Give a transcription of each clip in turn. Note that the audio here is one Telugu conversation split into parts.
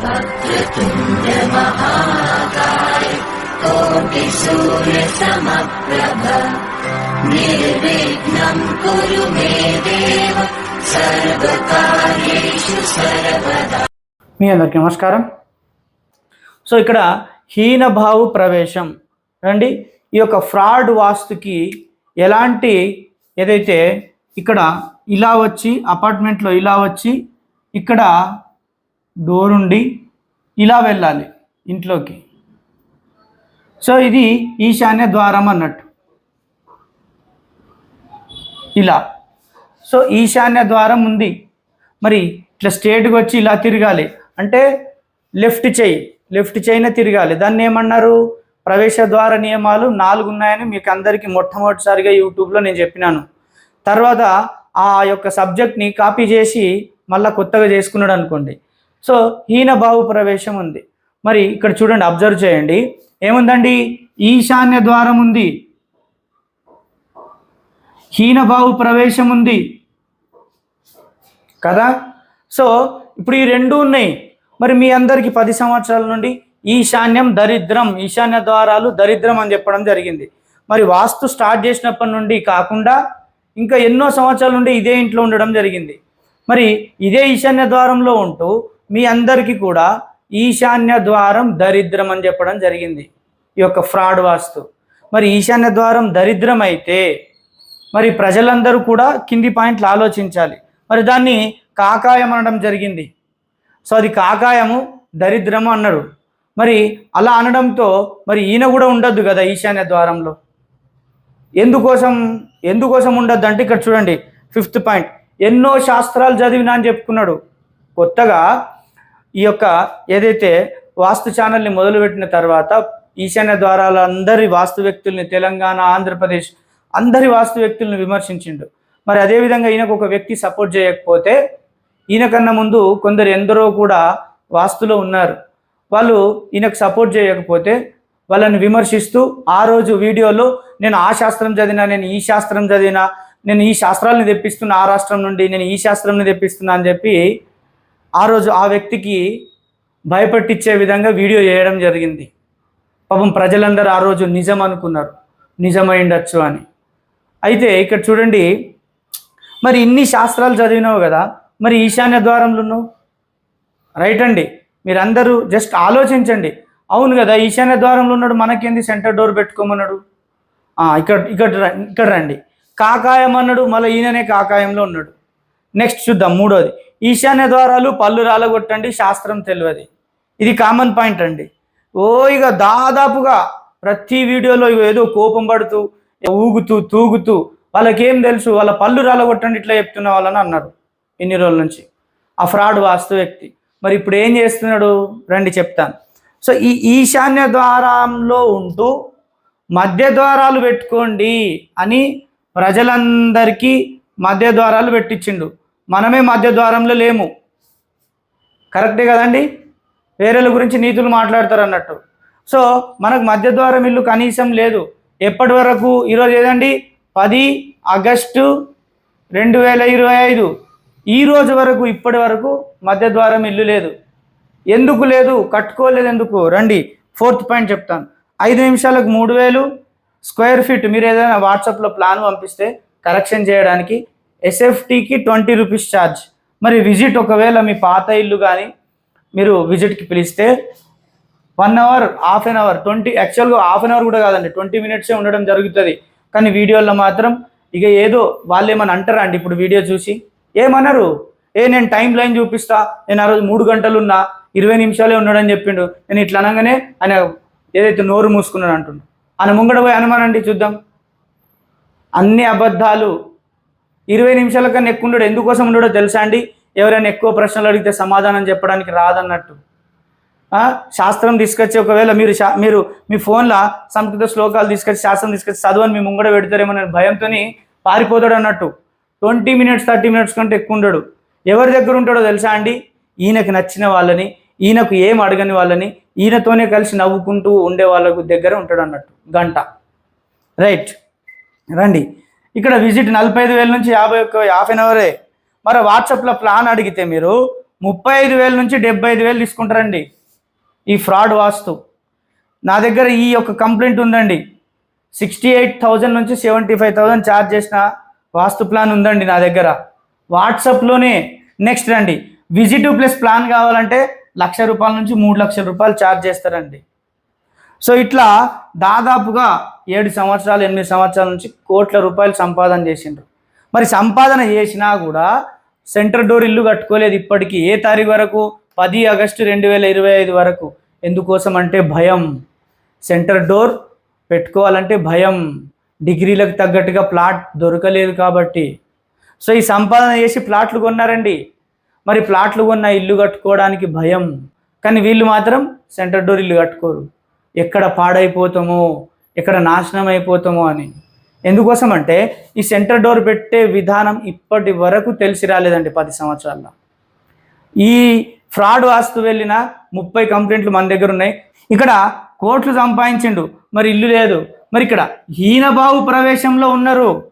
वक्रतुण्डमहाकाय कोटिसूर्यसमप्रभ निर्विघ्नम् कुरु मे देव सर्वकार्येषु सर्वदा మీ అందరికీ నమస్కారం సో ఇక్కడ హీనభావు ప్రవేశం రండి ఈ యొక్క ఫ్రాడ్ వాస్తుకి ఎలాంటి ఏదైతే ఇక్కడ ఇలా వచ్చి అపార్ట్మెంట్లో ఇలా వచ్చి ఇక్కడ డోర్ ఉండి ఇలా వెళ్ళాలి ఇంట్లోకి. సో ఇది ఈశాన్య ద్వారం అన్నట్టు. ఇలా. సో ఈశాన్య ద్వారం ఉంది. మరి ఇట్లా స్ట్రేట్గా వచ్చి ఇలా తిరగాలి. అంటే లెఫ్ట్ చేయి లెఫ్ట్ చేయిన తిరగాలి. దాన్ని ఏమన్నారు? ప్రవేశ ద్వార నియమాలు నాలుగు ఉన్నాయని మీకు అందరికీ మొట్టమొదటిసారిగా యూట్యూబ్లో నేను చెప్పినాను. తర్వాత ఆ యొక్క సబ్జెక్ట్ని కాపీ చేసి మళ్ళీ కొత్తగా చేసుకున్నాడు అనుకోండి. సో హీనభావు ప్రవేశం ఉంది. మరి ఇక్కడ చూడండి అబ్జర్వ్ చేయండి. ఏముందండి? ఈశాన్య ద్వారం ఉంది. హీనభావు ప్రవేశం ఉంది. కదా? సో ఇప్పుడు ఈ రెండు ఉన్నాయి. మరి మీ అందరికీ పది సంవత్సరాల నుండి ఈశాన్యం దరిద్రం ఈశాన్య ద్వారాలు దరిద్రం అని చెప్పడం జరిగింది. మరి వాస్తు స్టార్ట్ చేసినప్పటి నుండి కాకుండా ఇంకా ఎన్నో సంవత్సరాల నుండి ఇదే ఇంట్లో ఉండడం జరిగింది. మరి ఇదే ఈశాన్య ద్వారంలో ఉంటూ మీ అందరికీ కూడా ఈశాన్య ద్వారం దరిద్రం అని చెప్పడం జరిగింది. ఈ యొక్క ఫ్రాడ్ వాస్తు. మరి ఈశాన్య ద్వారం దరిద్రం అయితే మరి ప్రజలందరూ కూడా కింది పాయింట్లు ఆలోచించాలి. మరి దాన్ని కాకాయం అనడం జరిగింది. సో అది కాకాయము దరిద్రము అన్నాడు. మరి అలా అనడంతో మరి ఈయన కూడా ఉండొద్దు కదా ఈశాన్య ద్వారంలో. ఎందుకోసం ఎందుకోసం ఉండొద్దు అంటే ఇక్కడ చూడండి ఫిఫ్త్ పాయింట్. ఎన్నో శాస్త్రాలు చదివినా అని చెప్పుకున్నాడు. కొత్తగా ఈ యొక్క ఏదైతే వాస్తు ఛానల్ని మొదలుపెట్టిన తర్వాత ఈశాన్య ద్వారాల అందరి వాస్తు వ్యక్తుల్ని తెలంగాణ ఆంధ్రప్రదేశ్ అందరి వాస్తు వ్యక్తుల్ని విమర్శించిండు. మరి అదేవిధంగా ఈయనకు ఒక వ్యక్తి సపోర్ట్ చేయకపోతే ఈయనకన్నా ముందు కొందరు ఎందరో కూడా వాస్తులో ఉన్నారు. వాళ్ళు ఈయనకు సపోర్ట్ చేయకపోతే వాళ్ళని విమర్శిస్తూ ఆ రోజు వీడియోలో నేను ఆ శాస్త్రం చదివినా నేను ఈ శాస్త్రం చదివినా నేను ఈ శాస్త్రాలను తెప్పిస్తున్నా ఆ రాష్ట్రం నుండి నేను ఈ శాస్త్రంని తెప్పిస్తున్నా అని చెప్పి ఆ రోజు ఆ వ్యక్తికి భయపెట్టించే విధంగా వీడియో చేయడం జరిగింది. పాపం ప్రజలందరూ ఆ రోజు నిజం అనుకున్నారు. నిజమైండొచ్చు అని. అయితే ఇక్కడ చూడండి మరి ఇన్ని శాస్త్రాలు చదివినావు కదా మరి ఈశాన్య ద్వారంలో ఉన్నావు రైట్ అండి మీరందరూ జస్ట్ ఆలోచించండి. అవును కదా ఈశాన్య ద్వారంలో ఉన్నాడు మనకేంది సెంటర్ డోర్ పెట్టుకోమన్నాడు? ఇక్కడ ఇక్కడ ర- ఇక్కడ రండి. కాకాయం అన్నాడు మళ్ళీ ఈయననే కాకాయంలో ఉన్నాడు. నెక్స్ట్ చూద్దాం మూడోది. ఈశాన్య ద్వారాలు పళ్ళు రాలగొట్టండి శాస్త్రం తెలియదు. ఇది కామన్ పాయింట్ అండి. ఓ ఇక దాదాపుగా ప్రతి వీడియోలో ఏదో కోపం పడుతూ ఊగుతూ తూగుతూ వాళ్ళకేం తెలుసు వాళ్ళ పళ్ళు రాలగొట్టండి ఇట్లా చెప్తున్న వాళ్ళని అన్నారు ఇన్ని రోజుల నుంచి. ఆ ఫ్రాడ్ వాస్తు వ్యక్తి. మరి ఇప్పుడు ఏం చేస్తున్నాడు? రండి చెప్తాను. సో ఈ ఈశాన్య ద్వారంలో ఉంటూ మధ్య ద్వారాలు పెట్టుకోండి అని ప్రజలందరికీ మధ్య ద్వారాలు పెట్టించిండు. మనమే మధ్య ద్వారంలో లేము. కరెక్టే కదండి? వేరేల గురించి నీతులు మాట్లాడతారు అన్నట్టు. సో మనకు మధ్య ద్వారం ఇల్లు కనీసం లేదు. ఎప్పటి వరకు? ఈరోజు ఏదండి? పది ఆగస్టు రెండు వేల ఇరవై ఐదు. ఈ రోజు వరకు ఇప్పటి వరకు మధ్య ద్వారం ఇల్లు లేదు. ఎందుకు లేదు? కట్టుకోలేదు ఎందుకు? రండి ఫోర్త్ పాయింట్ చెప్తాను. ఐదు నిమిషాలకు మూడు వేలు స్క్వేర్ ఫీట్. మీరు ఏదైనా వాట్సాప్లో ప్లాన్ పంపిస్తే కరెక్షన్ చేయడానికి ఎస్ఎఫ్టీకి ట్వంటీ రూపీస్ ఛార్జ్ మరి విజిట్ ఒకవేళ మీ పాత ఇల్లు కానీ మీరు విజిట్కి పిలిస్తే one hour half an hour twenty యాక్చువల్గా హాఫ్ అన్ అవర్ కూడా కాదండి ట్వంటీ మినిట్సే ఉండడం జరుగుతుంది. కానీ వీడియోలో మాత్రం ఇక ఏదో వాళ్ళు ఏమని అంటారా అండి ఇప్పుడు వీడియో చూసి? ఏమన్నారు ఏ నేను టైం లైన్ చూపిస్తా నేను ఆ రోజు మూడు గంటలు ఉన్నా ఇరవై నిమిషాలే ఉన్నాడని చెప్పిండు. నేను ఇట్లా అనగానే ఆయన ఏదైతే నోరు మూసుకున్నాడు అంటుండు. ఆయన ముంగడ పోయి అనుమానండి చూద్దాం. అన్ని అబద్ధాలు ఇరవై నిమిషాల కన్నా ఎక్కువ ఉండడు. ఎందుకోసం ఉండడో తెలుసా అండి? ఎవరైనా ఎక్కువ ప్రశ్నలు అడిగితే సమాధానం చెప్పడానికి రాదన్నట్టు. శాస్త్రం తీసుకొచ్చి ఒకవేళ మీరు మీరు మీ ఫోన్లో సంస్కృత శ్లోకాలు తీసుకొచ్చి శాస్త్రం తీసుకొచ్చి చదవని మీ ముంగడ పెడతారేమో భయంతో పారిపోతాడు అన్నట్టు. ట్వంటీ మినిట్స్ థర్టీ మినిట్స్ కంటే ఎక్కువ ఉండడు. ఎవరి దగ్గర ఉంటాడో తెలుసా అండి? ఈయనకు నచ్చిన వాళ్ళని ఈయనకు ఏం అడగని వాళ్ళని ఈయనతోనే కలిసి నవ్వుకుంటూ ఉండే వాళ్ళకు దగ్గర ఉంటాడు అన్నట్టు. గంట. రైట్. రండి. ఇక్కడ విజిట్ నలభై ఐదు వేల నుంచి యాభై ఒక్క హాఫ్ అన్ అవరే మరి వాట్సాప్లో ప్లాన్ అడిగితే మీరు ముప్పై ఐదు వేల నుంచి డెబ్బై ఐదు వేలు తీసుకుంటారండి. ఈ ఫ్రాడ్ వాస్తు. నా దగ్గర ఈ యొక్క కంప్లైంట్ ఉందండి. సిక్స్టీ ఎయిట్ థౌజండ్ నుంచి సెవెంటీ ఫైవ్ థౌజండ్ ఛార్జ్ చేసిన వాస్తు ప్లాన్ ఉందండి నా దగ్గర. వాట్సాప్లోనే నెక్స్ట్ రండి. విజిట్ ప్లస్ ప్లాన్ కావాలంటే లక్ష రూపాయల నుంచి మూడు లక్షల రూపాయలు ఛార్జ్ చేస్తారండి. సో ఇట్లా దాదాపుగా ఏడు సంవత్సరాలు ఎనిమిది సంవత్సరాల నుంచి కోట్ల రూపాయలు సంపాదన చేసిండ్రు. మరి సంపాదన చేసినా కూడా సెంటర్ డోర్ ఇల్లు కట్టుకోలేదు ఇప్పటికీ. ఏ తారీఖు వరకు? పది ఆగస్టు రెండు వేల ఇరవై ఐదు వరకు. ఎందుకోసం అంటే భయం. సెంటర్ డోర్ పెట్టుకోవాలంటే భయం. డిగ్రీలకు తగ్గట్టుగా ప్లాట్ దొరకలేదు కాబట్టి. సో ఈ సంపాదన చేసి ప్లాట్లు కొన్నారండి. మరి ప్లాట్లు కొన్న ఇల్లు కట్టుకోవడానికి భయం. కానీ వీళ్ళు మాత్రం సెంటర్ డోర్ ఇల్లు కట్టుకోరు. ఎక్కడ పాడైపోతామో ఎక్కడ నాశనం అయిపోతామో అని. ఎందుకోసం అంటే ఈ సెంటర్ డోర్ పెట్టే విధానం ఇప్పటి వరకు తెలిసి రాలేదండి పది సంవత్సరాల్లో. ఈ ఫ్రాడ్ వాస్తు వెళ్ళిన ముప్పై కంప్లైంట్లు మన దగ్గర ఉన్నాయి. ఇక్కడ కోట్లు సంపాదించిండు మరి ఇల్లు లేదు. మరి ఇక్కడ హీనబావు ప్రవేశంలో ఉన్నారు.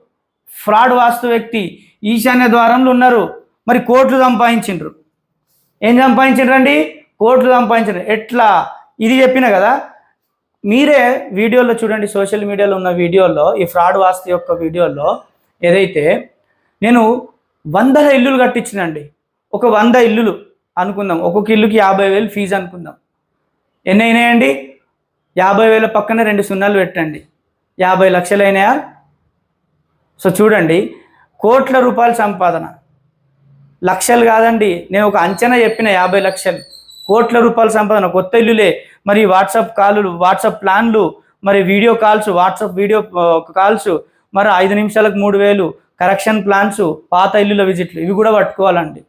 ఫ్రాడ్ వాస్తు వ్యక్తి ఈశాన్య ద్వారంలో ఉన్నారు. మరి కోట్లు సంపాదించిండ్రు. ఏం సంపాదించిండ్రండి? కోట్లు సంపాదించారు ఎట్లా? ఇది చెప్పిన కదా మీరే వీడియోలో చూడండి సోషల్ మీడియాలో ఉన్న వీడియోలో ఈ ఫ్రాడ్ వాస్తు యొక్క వీడియోలో ఏదైతే నేను వందల ఇల్లులు కట్టించినండి. ఒక వంద ఇల్లులు అనుకుందాం. ఒక్కొక్క ఇల్లుకి యాభై వేలు ఫీజు అనుకుందాం. ఎన్ని అయినాయండి? యాభై వేల పక్కన రెండు సున్నాలు పెట్టండి. యాభై లక్షలు అయినాయా? సో చూడండి కోట్ల రూపాయల సంపాదన. లక్షలు కాదండి నేను ఒక అంచనా చెప్పిన యాభై లక్షలు. కోట్ల రూపాయల సంపాదన కొత్త ఇల్లులే. మరి వాట్సాప్ కాల్లు వాట్సాప్ ప్లాన్లు మరి video calls WhatsApp video calls మరి ఐదు నిమిషాలకు మూడు వేలు కరెక్షన్ ప్లాన్స్ పాత ఇల్లుల విజిట్లు ఇవి కూడా పట్టుకోవాలండి.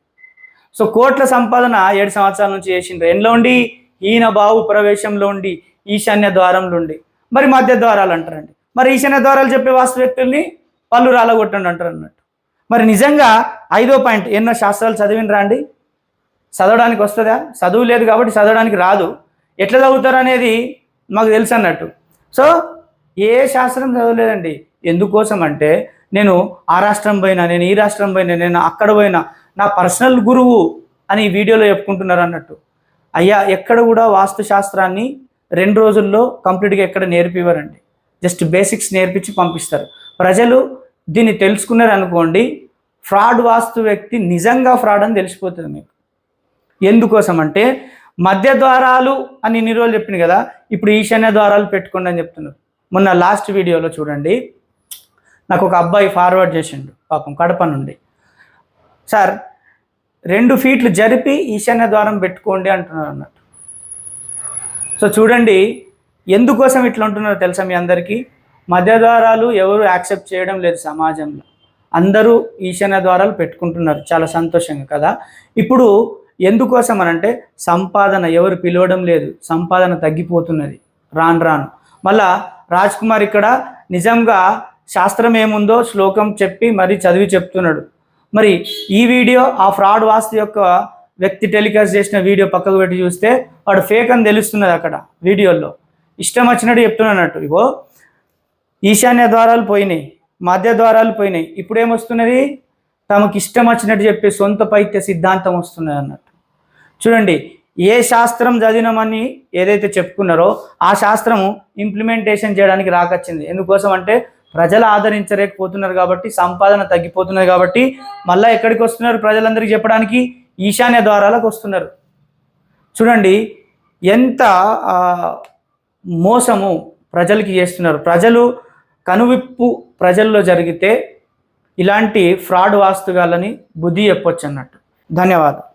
సో కోట్ల సంపాదన ఏడు సంవత్సరాల నుంచి చేసిండ్రు. ఎన్లో ఉండి? ఈయన బావు ప్రవేశంలో ఉండి ఈశాన్య ద్వారంలో ఉండి. మరి మధ్య ద్వారాలు అంటారండి. మరి ఈశాన్య ద్వారాలు చెప్పే వాస్తు వ్యక్తుల్ని పళ్ళు రాలగొట్టండి అంటారు అన్నట్టు. మరి నిజంగా ఐదో పాయింట్ ఎన్నో శాస్త్రాలు చదివినరా అండి? చదవడానికి వస్తుందా? చదువు లేదు కాబట్టి చదవడానికి రాదు. ఎట్లా చదువుతారు అనేది మాకు తెలుసు అన్నట్టు. సో ఏ శాస్త్రం చదవలేదండి. ఎందుకోసం అంటే నేను ఆ రాష్ట్రం పోయినా నేను ఈ రాష్ట్రం పోయినా నేను అక్కడ పోయినా నా పర్సనల్ గురువు అని ఈ వీడియోలో చెప్పుకుంటున్నారు అన్నట్టు. అయ్యా ఎక్కడ కూడా వాస్తు శాస్త్రాన్ని రెండు రోజుల్లో కంప్లీట్గా ఎక్కడ నేర్పివ్వరండి. జస్ట్ బేసిక్స్ నేర్పించి పంపిస్తారు. ప్రజలు దీన్ని తెలుసుకున్నారు అనుకోండి ఫ్రాడ్ వాస్తు వ్యక్తి నిజంగా ఫ్రాడ్ అని తెలిసిపోతుంది మీకు. ఎందుకోసం అంటే మధ్య ద్వారాలు అని ఇన్ని రోజులు చెప్పింది కదా ఇప్పుడు ఈశాన్య ద్వారాలు పెట్టుకోండి అని చెప్తున్నారు. మొన్న లాస్ట్ వీడియోలో చూడండి నాకు ఒక అబ్బాయి ఫార్వర్డ్ చేసిండు పాపం కడప నుండి. సార్ రెండు ఫీట్లు జరిపి ఈశాన్య ద్వారం పెట్టుకోండి అంటున్నారు అన్నట్టు. సో చూడండి ఎందుకోసం ఇట్లా ఉంటున్నారో తెలుసా మీ అందరికీ? మధ్య ద్వారాలు ఎవరు యాక్సెప్ట్ చేయడం లేదు సమాజంలో. అందరూ ఈశాన్య ద్వారాలు పెట్టుకుంటున్నారు చాలా సంతోషంగా కదా. ఇప్పుడు ఎందుకోసం అనంటే సంపాదన ఎవరు పిలవడం లేదు సంపాదన తగ్గిపోతున్నది. రాను రాను. మళ్ళా రాజ్ కుమార్ ఇక్కడ నిజంగా శాస్త్రం ఏముందో శ్లోకం చెప్పి మరి చదివి చెప్తున్నాడు. మరి ఈ వీడియో ఆ ఫ్రాడ్ వాస్తు యొక్క వ్యక్తి టెలికాస్ట్ చేసిన వీడియో పక్కకు పెట్టి చూస్తే వాడు ఫేక్ అని తెలుస్తున్నది అక్కడ వీడియోలో ఇష్టం వచ్చినట్టు చెప్తున్నట్టు ఇగో ఈశాన్య ద్వారాలు పోయినాయి మధ్య ద్వారాలు పోయినాయి. ఇప్పుడు ఏమొస్తున్నది తమకు ఇష్టం వచ్చినట్టు చెప్పే సొంత పైత్య సిద్ధాంతం వస్తున్నది అన్నట్టు. చూడండి ఏ శాస్త్రం చదివినామని ఏదైతే చెప్పుకున్నారో ఆ శాస్త్రము ఇంప్లిమెంటేషన్ చేయడానికి రాకొచ్చింది. ఎందుకోసం అంటే ప్రజలు ఆదరించలేకపోతున్నారు కాబట్టి సంపాదన తగ్గిపోతున్నది కాబట్టి మళ్ళీ ఎక్కడికి వస్తున్నారు ప్రజలందరికీ చెప్పడానికి? ఈశాన్య ద్వారాలకు వస్తున్నారు. చూడండి ఎంత మోసము ప్రజలకి చేస్తున్నారు. ప్రజలు కనువిప్పు ప్రజల్లో జరిగితే ఇలాంటి ఫ్రాడ్ వాస్తుగాలని బుద్ధి చెప్పొచ్చు అన్నట్టు ధన్యవాదాలు.